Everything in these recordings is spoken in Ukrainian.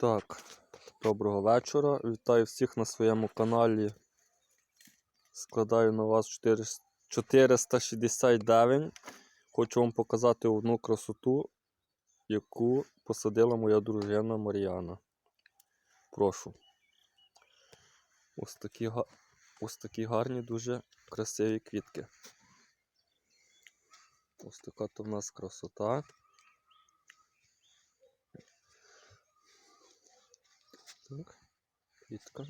Так, доброго вечора. Вітаю всіх на своєму каналі. Складаю на вас 469. Хочу вам показати одну красоту, яку посадила моя дружина Мар'яна. Прошу. Ось такі, ось такі гарні, дуже красиві квітки. Ось така то в нас красота. Так, квітка.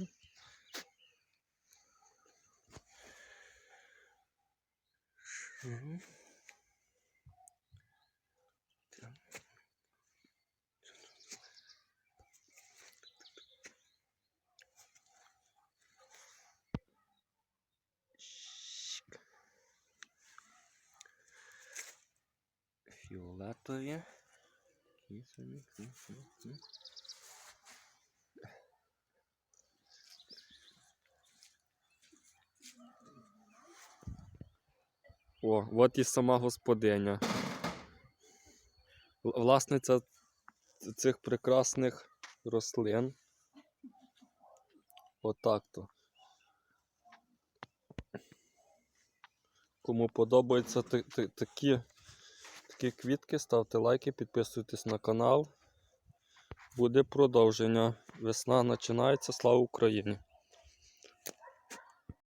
Щик. Фіолетові. Такі собі. О, от і сама господиня. Власниця цих прекрасних рослин. Отак то. Кому подобаються та- та- такі, такі квітки, ставте лайки, підписуйтесь на канал. Буде продовження. Весна починається. Слава Україні!